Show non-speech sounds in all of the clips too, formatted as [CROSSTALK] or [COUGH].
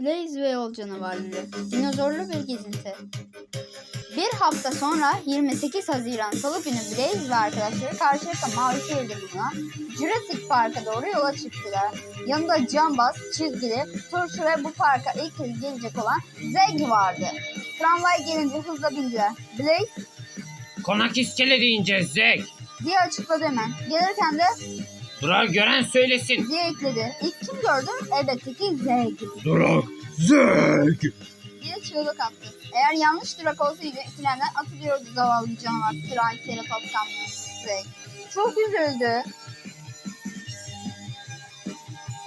Blaze ve yol canavarları. Dinozorlu bir gezinti. Bir hafta sonra 28 Haziran Salı günü Blaze ve arkadaşları Karşıyaka Mavişehir'de bulunan Jurassic Park'a doğru yola çıktılar. Yanında cambaz, çizgili, turşu ve bu parka ilk kez gelecek olan Zeg vardı. Tramvay gelince hızla bindiler. Blaze Konak iskele deyince Zek. diye açıkladı hemen. Gelirken de Durar gören söylesin. diye ekledi. İlk kim gördüm? Elbette ki Zeg. Durak Zek. diye çığlık attı. Eğer yanlış durak olsaydı trenden atılıyordu zavallı canavar Triceratops kamyonu Zeg. Çok üzüldü.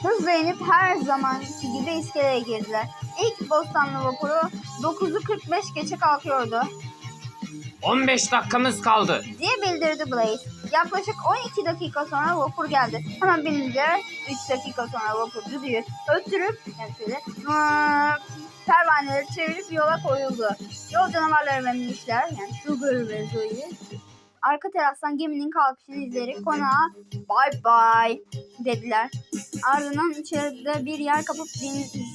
Hızla inip her zamanki gibi iskeleye girdiler. İlk Bostanlı vapuru 9'u 45 geçe kalkıyordu 15 dakikamız kaldı. diye bildirdi Blaze. Yaklaşık 12 dakika sonra vapur geldi. Hemen binince 3 dakika sonra vapur düdüğü öttürüp yani şöyle pervaneleri çevirip yola koyuldu. Yol canavarları ve yani Sugar ve Zoe arka terastan geminin kalkışını izleyerek konağa bye bye dediler. Ardından içeride bir yer kapıp denizi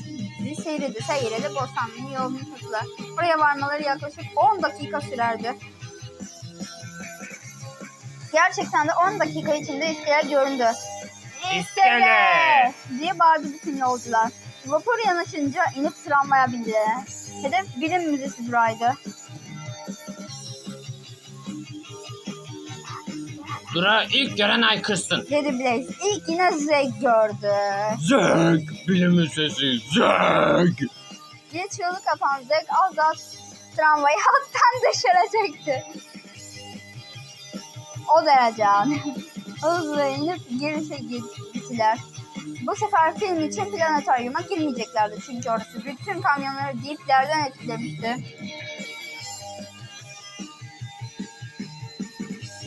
seyredi. Seyrede Bostanlı'nın yolunu tuttular. Buraya varmaları yaklaşık 10 dakika sürerdi. Gerçekten de 10 dakika içinde iskele göründü. İskele! diye bağırdı bütün yolcular. Vapur yanaşınca inip tramvaya bindiler. Hedef bilim müzesi durağıydı. Dura ilk gören aykırsın. Dedi Blaze. İlk yine Zeg gördü. Zek. Bilimin sesi Zek. diye çığlık atan Zeg az daha tramvayı [LAUGHS] hattan dışarı çekti. O derece yani. [LAUGHS] Hızla inip girişe gittiler. Bu sefer film için planetaryuma girmeyeceklerdi çünkü orası bütün kamyonları diplerden etkilemişti.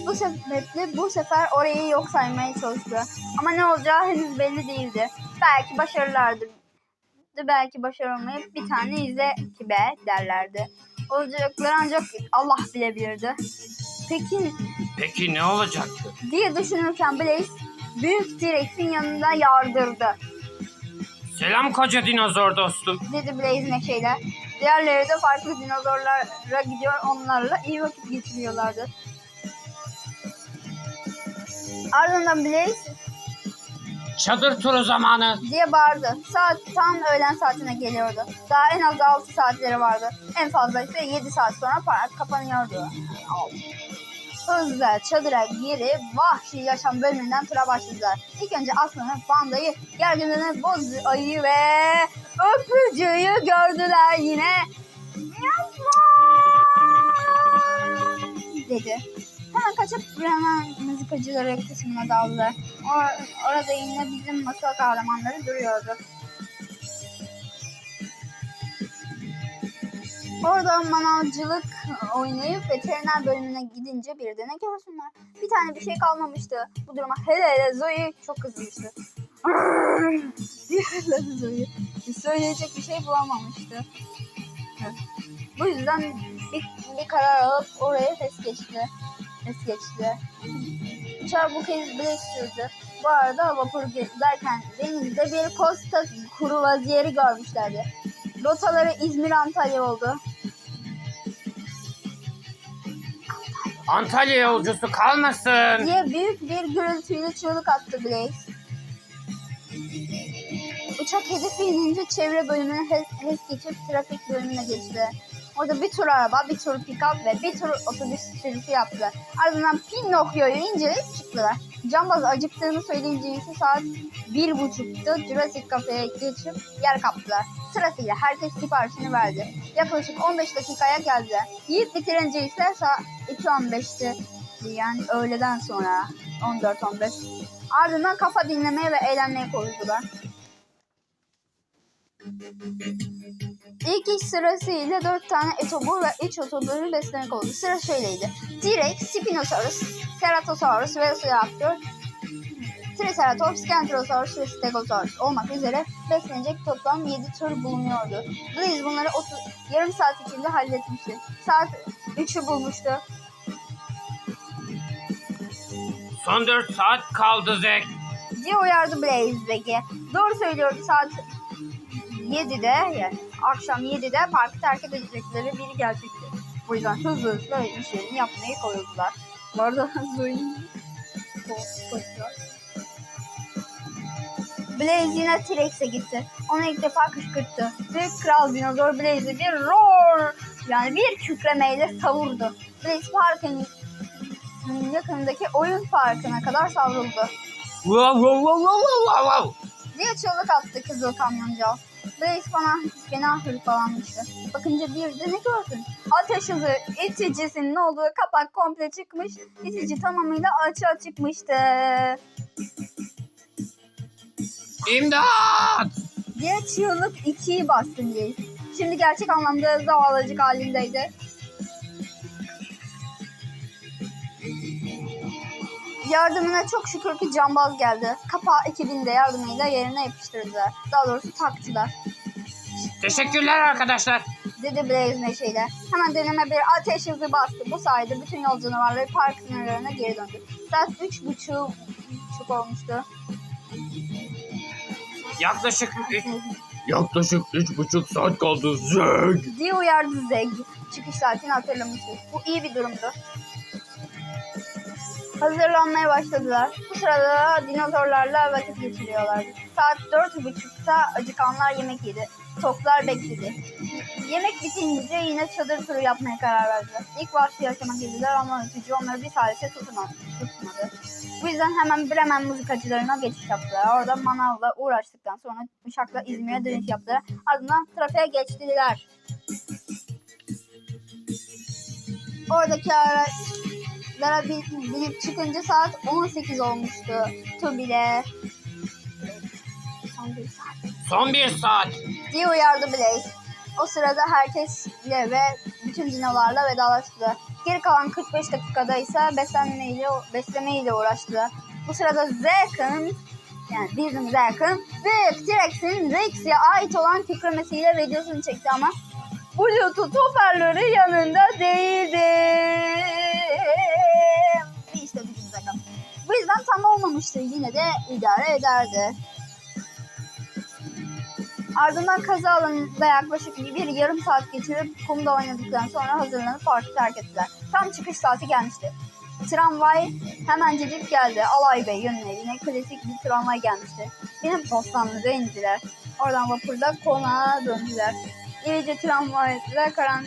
Bu sebeple bu sefer orayı yok saymaya çalıştı. Ama ne olacağı henüz belli değildi. Belki başarılardı. Belki başaramayıp bir tane izle ki be derlerdi. Olacakları ancak Allah bilebilirdi. Peki Peki ne olacaktı? diye düşünürken Blaze büyük T-Rex'in yanında yardırdı. Selam koca dinozor dostum. Dedi Blaze neşeyle. Diğerleri de farklı dinozorlara gidiyor onlarla iyi vakit geçiriyorlardı. Ardından Blaze Çadır turu zamanı. diye bağırdı. Saat tam öğlen saatine geliyordu. Daha en az 6 saatleri vardı. En fazla ise 7 saat sonra park kapanıyordu. Hızla çadıra girip vahşi yaşam bölümünden tura başladılar. İlk önce aslanı, pandayı, gerginliğini, boz ayıyı ve öpücüğü gördüler yine. dedi. Kaçıp hemen müzikacıları kısmına daldılar. Or- orada yine bizim masal kahramanları duruyordu. Orada manavcılık oynayıp veteriner bölümüne gidince bir de ne görsünler. Bir tane bir şey kalmamıştı. Bu duruma hele hele Zoe çok kızmıştı. [LAUGHS] hırladı Zoe. Söyleyecek bir şey bulamamıştı. Bu yüzden bir, bir karar alıp oraya ses geçti. Ses geçti. Kez Blaze sürdü. Bu arada vapur giderken denizde bir posta kuru vaziyeri görmüşlerdi. Rotaları İzmir Antalya oldu. Antalya yolcusu kalmasın. diye büyük bir gürültüyle çığlık attı Blaze. Uçak hedefe inince çevre bölümüne hes, hes geçip trafik bölümüne geçti. Orada bir tur araba, bir tur pick-up ve bir tur otobüs sürüşü yaptılar. Ardından Pinokyo'yu inceleyip çıktılar. Cambaz acıktığını söyleyince ise saat bir buçuktu. Jurassic Cafe'ye geçip yer kaptılar. Sırasıyla herkes siparişini verdi. Yaklaşık 15 dakikaya geldiler. Yiyip bitirince ise saat 2.15'ti. Yani öğleden sonra 14-15. Ardından kafa dinlemeye ve eğlenmeye koyuldular. İlk iş sırasıyla 4 tane etobur ve 3 otobürü beslemek oldu. Sıra şöyleydi. T-Rex, Spinosaurus, Ceratosaurus, Velociraptor, Triceratops, Kentrosaurus ve Stegosaurus olmak üzere beslenecek toplam 7 tür bulunuyordu. Blaze bunları 30, yarım saat içinde halletmişti. Saat 3'ü bulmuştu. Son 4 saat kaldı Zek. diye uyardı Blaze Zeki. Doğru söylüyordu saat 7'de yani akşam 7'de parkı terk edecekleri biri gelecekti. Bu yüzden hızlı hızlı işlerini yapmaya koyuldular. Bu arada [LAUGHS] koşuyor. Blaze yine T-Rex'e gitti. Ona ilk defa kışkırttı. Ve Kral Dinozor Blaze'i bir roar yani bir kükremeyle savurdu. Blaze parkın yakındaki oyun parkına kadar savruldu. Wow wow wow wow wow wow. diye çığlık attı kızıl kamyoncu. Blaze bana fena hırpalanmıştı. Bakınca bir de ne gördün? Ateş hızı iticisinin olduğu kapak komple çıkmış. İtici tamamıyla açığa çıkmıştı. İmdat! Diye çığlık ikiyi bastı Blaze. Şimdi gerçek anlamda zavallıcık halindeydi. Yardımına çok şükür ki cambaz geldi. Kapağı ekibinde yardımıyla yerine yapıştırdılar. Daha doğrusu taktılar. Teşekkürler arkadaşlar. dedi Blaze neşeyle. Hemen deneme bir ateş hızı bastı. Bu sayede bütün yol canavarları park sınırlarına geri döndü. Saat üç buçuk, buçuk olmuştu. Yaklaşık üç, yaklaşık üç buçuk saat kaldı Zeg. diye uyardı Zeg. Çıkış saatini hatırlamıştı. Bu iyi bir durumdu. Hazırlanmaya başladılar. Bu sırada dinozorlarla vakit geçiriyorlardı. Saat dört buçukta acıkanlar yemek yedi. Toklar bekledi. Yemek bitince yine çadır turu yapmaya karar verdiler. İlk vahşi yaşamak istediler ama ötücü onları bir salise tutmadı. Bu yüzden hemen Bremen mızıkacılarına geçiş yaptılar. Orada manavla uğraştıktan sonra uçakla İzmir'e dönüş yaptılar. Ardından trafiğe geçtiler. Oradaki araçlara bin- binip çıkınca saat 18 olmuştu. Tubile. Son bir saat Son bir saat. diye uyardı Blaze. O sırada herkesle ve bütün dinolarla vedalaştılar. Geri kalan 45 dakikada ise beslenmeyle, beslemeyle uğraştılar. Bu sırada Zek'in yani bizim Zek'in büyük T-Rex'in Rex'e ait olan kükremesiyle videosunu çekti ama Bluetooth hoparlörü yanında değildi. İşte bizim Zek'in. Bu yüzden tam olmamıştı. Yine de idare ederdi. Ardından kaza alanında yaklaşık bir yarım saat geçirip kumda oynadıktan sonra hazırlanıp parkı terk ettiler. Tam çıkış saati gelmişti. Tramvay hemencecik geldi. Alay Bey yönlerine klasik bir tramvay gelmişti. Yine Bostanlı'da indiler. Oradan vapurda konağa döndüler. İyice tramvayla karan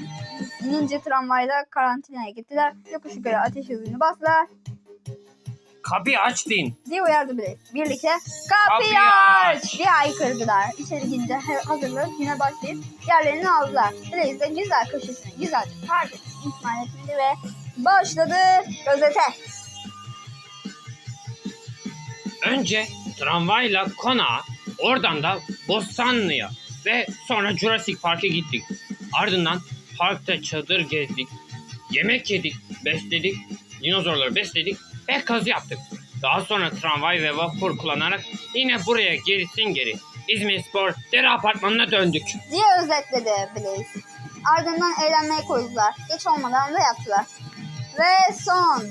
inince tramvayla karantinaya gittiler. Yokuş yukarı ateş hızını bastılar. Kapıyı aç deyin. diye uyardı Blaze. Birlikte kapıyı Kapıyı aç aç. diye aykırdılar. İçeri girince hazırlanıp güne başlayıp yerlerini aldılar. Blaze de güzel köşesini güzelce park etti, ihmal etmedi ve başladı gözete. Önce tramvayla konağa, oradan da Bostanlı'ya ve sonra Jurassic Park'a gittik. Ardından parkta çadır gezdik, yemek yedik, besledik, dinozorları besledik ve kazı yaptık. Daha sonra tramvay ve vapur kullanarak yine buraya gerisin geri İzmir Spor Dere Apartmanı'na döndük. diye özetledi Blaze. Ardından eğlenmeye koyuldular. Geç olmadan da yattılar. Ve son